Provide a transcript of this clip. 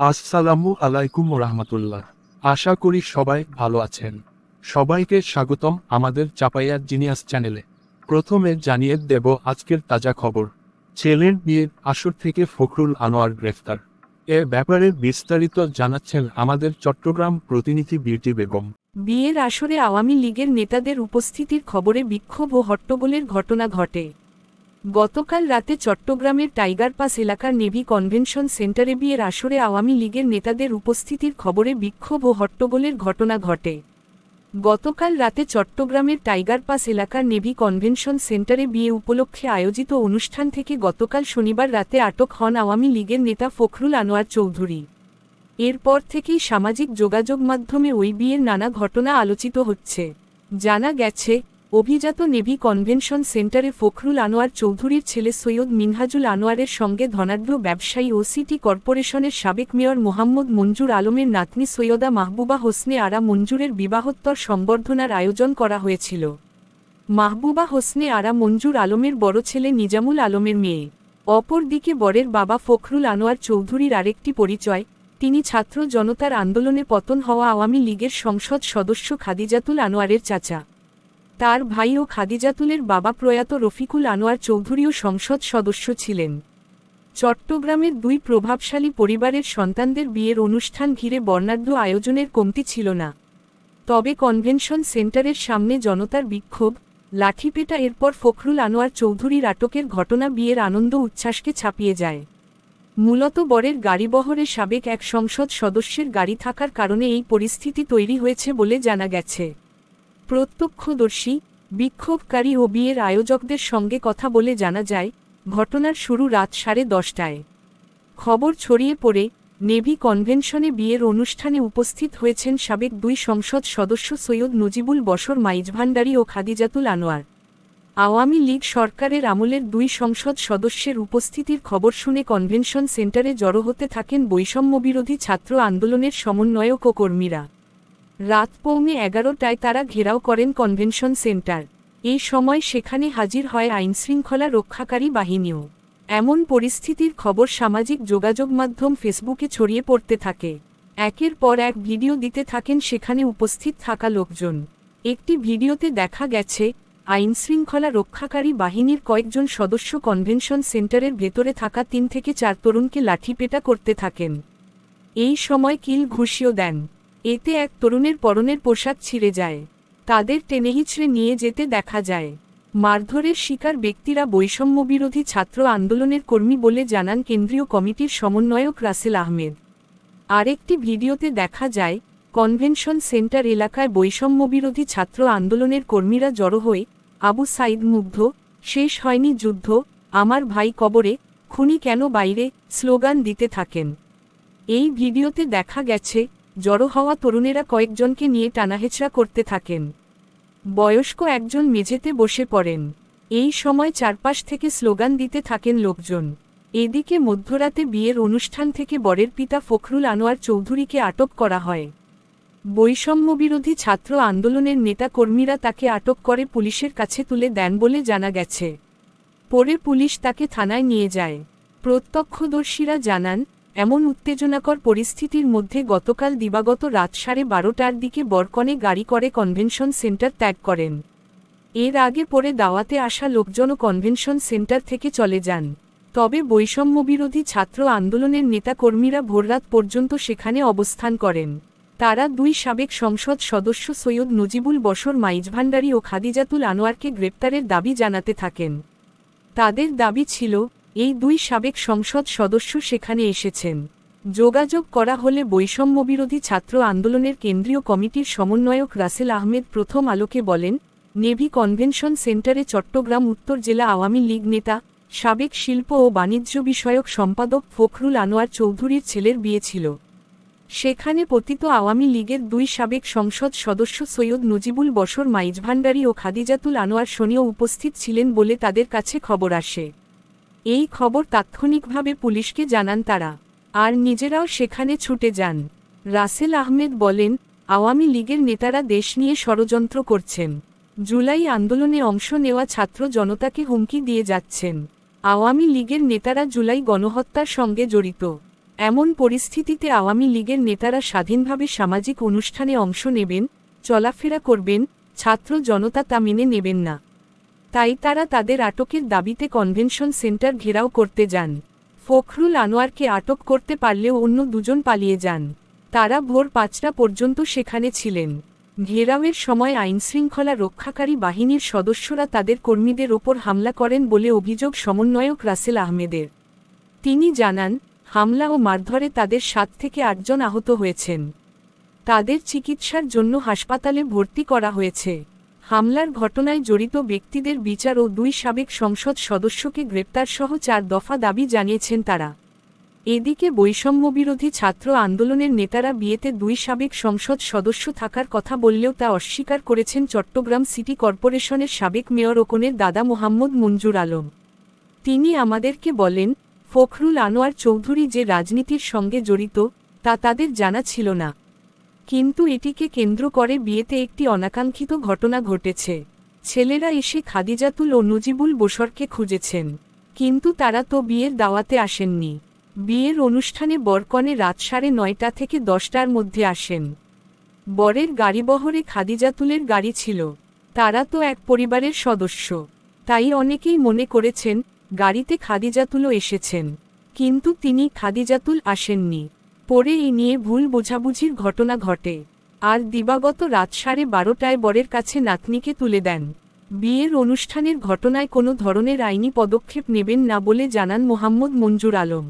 আসসালামু আলাইকুম রহমতুল্লাহ। আশা করি সবাই ভালো আছেন। সবাইকে স্বাগতম আমাদের চাপাইয়া জিনিয়াস চ্যানেলে। প্রথমে জানিয়ে দেব আজকের তাজা খবর। ছেলের বিয়ের আসর থেকে ফখরুল আনোয়ার গ্রেফতার। এ ব্যাপারে বিস্তারিত জানাচ্ছেন আমাদের চট্টগ্রাম প্রতিনিধি বিউটি বেগম। বিয়ের আসরে আওয়ামী লীগের নেতাদের উপস্থিতির খবরে বিক্ষোভ ও হট্টগোলের ঘটনা ঘটে। গতকাল রাতে চট্টগ্রামের টাইগার পাস এলাকার নেভি কনভেনশন সেন্টারে বিয়ের আসরে আওয়ামী লীগের নেতাদের উপস্থিতির খবরে বিক্ষোভ ও হট্টগোলের ঘটনা ঘটে। গতকাল রাতে চট্টগ্রামের টাইগার পাস এলাকার নেভি কনভেনশন সেন্টারে বিয়ে উপলক্ষে আয়োজিত অনুষ্ঠান থেকে গতকাল শনিবার রাতে আটক হন আওয়ামী লীগের নেতা ফখরুল আনোয়ার চৌধুরী। এরপর থেকেই সামাজিক যোগাযোগ মাধ্যমে ওই বিয়ের নানা ঘটনা আলোচিত হচ্ছে। জানা গেছে অভিজাত নেভি কনভেনশন সেন্টারে ফখরুল আনোয়ার চৌধুরীর ছেলে সৈয়দ মিনহাজুল আনোয়ারের সঙ্গে ধনাঢ্য ব্যবসায়ী ও সিটি কর্পোরেশনের সাবেক মেয়র মোহাম্মদ মঞ্জুর আলমের নাতনি সৈয়দা মাহবুবা হোসনে আরা মঞ্জুরের বিবাহোত্তর সম্বর্ধনার আয়োজন করা হয়েছিল। মাহবুবা হোসনে আরা মঞ্জুর আলমের বড় ছেলে নিজামুল আলমের মেয়ে। অপরদিকে বরের বাবা ফখরুল আনোয়ার চৌধুরীর আরেকটি পরিচয়, তিনি ছাত্র জনতার আন্দোলনে পতন হওয়া আওয়ামী লীগের সংসদ সদস্য খাদিজাতুল আনোয়ারের চাচা। তার ভাই ও খাদিজাতুলের বাবা প্রয়াত রফিকুল আনোয়ার চৌধুরীও সংসদ সদস্য ছিলেন। চট্টগ্রামের দুই প্রভাবশালী পরিবারের সন্তানদের বিয়ের অনুষ্ঠান ঘিরে বর্ণাঢ্য আয়োজনের কমতি ছিল না। তবে কনভেনশন সেন্টারের সামনে জনতার বিক্ষোভ, লাঠিপেটা এরপর ফখরুল আনোয়ার চৌধুরীর আটকের ঘটনা বিয়ের আনন্দ উচ্ছ্বাসকে ছাপিয়ে যায়। মূলত বরের গাড়িবহরে সাবেক এক সংসদ সদস্যের গাড়ি থাকার কারণে এই পরিস্থিতি তৈরি হয়েছে বলে জানা গেছে। প্রত্যক্ষদর্শী, বিক্ষোভকারী ও বিয়ের আয়োজকদের সঙ্গে কথা বলে জানা যায়, ঘটনার শুরু রাত সাড়ে দশটায়। খবর ছড়িয়ে পড়ে, নেভি কনভেনশনে বিয়ের অনুষ্ঠানে উপস্থিত হয়েছেন সাবেক দুই সংসদ সদস্য সৈয়দ নজিবুল বসর মাইজভান্ডারি ও খাদিজাতুল আনোয়ার। আওয়ামী লীগ সরকারের আমলের দুই সংসদ সদস্যের উপস্থিতির খবর শুনে কনভেনশন সেন্টারে জড়ো হতে থাকেন বৈষম্যবিরোধী ছাত্র আন্দোলনের সমন্বয়ক ও কর্মীরা। রাত পৌনে এগারোটায় তারা ঘেরাও করেন কনভেনশন সেন্টার। এই সময় সেখানে হাজির হয় আইনশৃঙ্খলা রক্ষাকারী বাহিনীও। এমন পরিস্থিতির খবর সামাজিক যোগাযোগ মাধ্যম ফেসবুকে ছড়িয়ে পড়তে থাকে। একের পর এক ভিডিও দিতে থাকেন সেখানে উপস্থিত থাকা লোকজন। একটি ভিডিওতে দেখা গেছে, আইনশৃঙ্খলা রক্ষাকারী বাহিনীর কয়েকজন সদস্য কনভেনশন সেন্টারের ভেতরে থাকা তিন থেকে চার তরুণকে লাঠিপেটা করতে থাকেন। এই সময় কিল ঘুষিও দেন। এতে এক তরুণের পরনের পোশাক ছিঁড়ে যায়। তাদের টেনেহিচড়ে নিয়ে যেতে দেখা যায়। মারধরের শিকার ব্যক্তিরা বৈষম্যবিরোধী ছাত্র আন্দোলনের কর্মী বলে জানান কেন্দ্রীয় কমিটির সমন্বয়ক রাসেল আহমেদ। আরেকটি ভিডিওতে দেখা যায়, কনভেনশন সেন্টার এলাকায় বৈষম্যবিরোধী ছাত্র আন্দোলনের কর্মীরা জড়ো হয়ে, আবু সাইদ মুগ্ধ, শেষ হয়নি যুদ্ধ, আমার ভাই কবরে, খুনি কেন বাইরে? স্লোগান দিতে থাকেন। এই ভিডিওতে দেখা গেছে জড়ো হওয়া তরুণেরা কয়েকজনকে নিয়ে টানাহেচড়া করতে থাকেন। বয়স্ক একজন মেঝেতে বসে পড়েন। এই সময় চারপাশ থেকে স্লোগান দিতে থাকেন লোকজন। এদিকে মধ্যরাতে বিয়ের অনুষ্ঠান থেকে বরের পিতা ফখরুল আনোয়ার চৌধুরীকে আটক করা হয়। বৈষম্যবিরোধী ছাত্র আন্দোলনের নেতাকর্মীরা তাকে আটক করে পুলিশের কাছে তুলে দেন বলে জানা গেছে। পরে পুলিশ তাকে থানায় নিয়ে যায়। প্রত্যক্ষদর্শীরা জানান এমন উত্তেজনাকর পরিস্থিতির মধ্যে গতকাল দিবাগত রাত সাড়ে বারোটার দিকে বরকনে গাড়ি করে কনভেনশন সেন্টার ত্যাগ করেন। এর আগে পরে দাওয়াতে আসা লোকজনও কনভেনশন সেন্টার থেকে চলে যান। তবে বৈষম্যবিরোধী ছাত্র আন্দোলনের নেতাকর্মীরা ভোররাত পর্যন্ত সেখানে অবস্থান করেন। তারা দুই সাবেক সংসদ সদস্য সৈয়দ নজিবুল বসর মাইজভান্ডারি ও খাদিজাতুল আনোয়ারকে গ্রেপ্তারের দাবি জানাতে থাকেন। তাদের দাবি ছিল এই দুই সাবেক সংসদ সদস্য সেখানে এসেছেন। যোগাযোগ করা হলে বৈষম্যবিরোধী ছাত্র আন্দোলনের কেন্দ্রীয় কমিটির সমন্বয়ক রাসেল আহমেদ প্রথম আলোকে বলেন, নেভি কনভেনশন সেন্টারে চট্টগ্রাম উত্তর জেলা আওয়ামী লীগ নেতা, সাবেক শিল্প ও বাণিজ্য বিষয়ক সম্পাদক ফখরুল আনোয়ার চৌধুরীর ছেলের বিয়ে ছিল। সেখানে পতিত আওয়ামী লীগের দুই সাবেক সংসদ সদস্য সৈয়দ নজিবুল বসর মাইজভান্ডারি ও খাদিজাতুল আনোয়ার শনিও উপস্থিত ছিলেন বলে তাদের কাছে খবর আসে। এই খবর তাৎক্ষণিকভাবে পুলিশকে জানান তারা। আর নিজেরাও সেখানে ছুটে যান। রাসেল আহমেদ বলেন, আওয়ামী লীগের নেতারা দেশ নিয়ে ষড়যন্ত্র করছেন। জুলাই আন্দোলনে অংশ নেওয়া ছাত্র জনতাকে হুমকি দিয়ে যাচ্ছেন। আওয়ামী লীগের নেতারা জুলাই গণহত্যার সঙ্গে জড়িত। এমন পরিস্থিতিতে আওয়ামী লীগের নেতারা স্বাধীনভাবে সামাজিক অনুষ্ঠানে অংশ নেবেন, চলাফেরা করবেন, ছাত্র জনতা তা মেনে নেবেন না। তাই তারা তাদের আটকের দাবিতে কনভেনশন সেন্টার ঘেরাও করতে যান। ফখরুল আনোয়ারকে আটক করতে পারলেও অন্য দুজন পালিয়ে যান। তারা ভোর পাঁচটা পর্যন্ত সেখানে ছিলেন। ঘেরাওয়ের সময় আইনশৃঙ্খলা রক্ষাকারী বাহিনীর সদস্যরা তাদের কর্মীদের ওপর হামলা করেন বলে অভিযোগ সমন্বয়ক রাসেল আহমেদের। তিনি জানান, হামলা ও মারধরে তাদের সাত থেকে আটজন আহত হয়েছেন। তাদের চিকিৎসার জন্য হাসপাতালে ভর্তি করা হয়েছে। হামলার ঘটনায় জড়িত ব্যক্তিদের বিচার ও দুই সাবেক সংসদ সদস্যকে গ্রেপ্তারসহ চার দফা দাবি জানিয়েছেন তারা। এদিকে বৈষম্যবিরোধী ছাত্র আন্দোলনের নেতারা বিয়েতে দুই সাবেক সংসদ সদস্য থাকার কথা বললেও তা অস্বীকার করেছেন চট্টগ্রাম সিটি কর্পোরেশনের সাবেক মেয়র ওকনের দাদা মোহাম্মদ মঞ্জুর আলম। তিনি আমাদেরকে বলেন, ফখরুল আনোয়ার চৌধুরী যে রাজনীতির সঙ্গে জড়িত, তা তাদের জানা ছিল না। কিন্তু এটিকে কেন্দ্র করে বিয়েতে একটি অনাকাঙ্ক্ষিত ঘটনা ঘটেছে। ছেলেরা এসে খাদিজাতুল ও নজিবুল বসরকে খুঁজেছেন। কিন্তু তারা তো বিয়ের দাওয়াতে আসেননি। বিয়ের অনুষ্ঠানে বরকনে রাত সাড়ে নয়টা থেকে দশটার মধ্যে আসেন। বরের গাড়িবহরে খাদিজাতুলের গাড়ি ছিল। তারা তো এক পরিবারের সদস্য। তাই অনেকেই মনে করেছেন, গাড়িতে খাদিজাতুলও এসেছেন। কিন্তু তিনি খাদিজাতুল আসেননি। পরে এই নিয়ে ভুল বোঝাবুঝির ঘটনা ঘটে। আর দিবাগত রাত সাড়ে বারোটায় বরের কাছে নাতনিকে তুলে দেন। বিয়ের অনুষ্ঠানের ঘটনায় কোনো ধরনের আইনি পদক্ষেপ নেবেন না বলে জানান মোহাম্মদ মঞ্জুর আলম।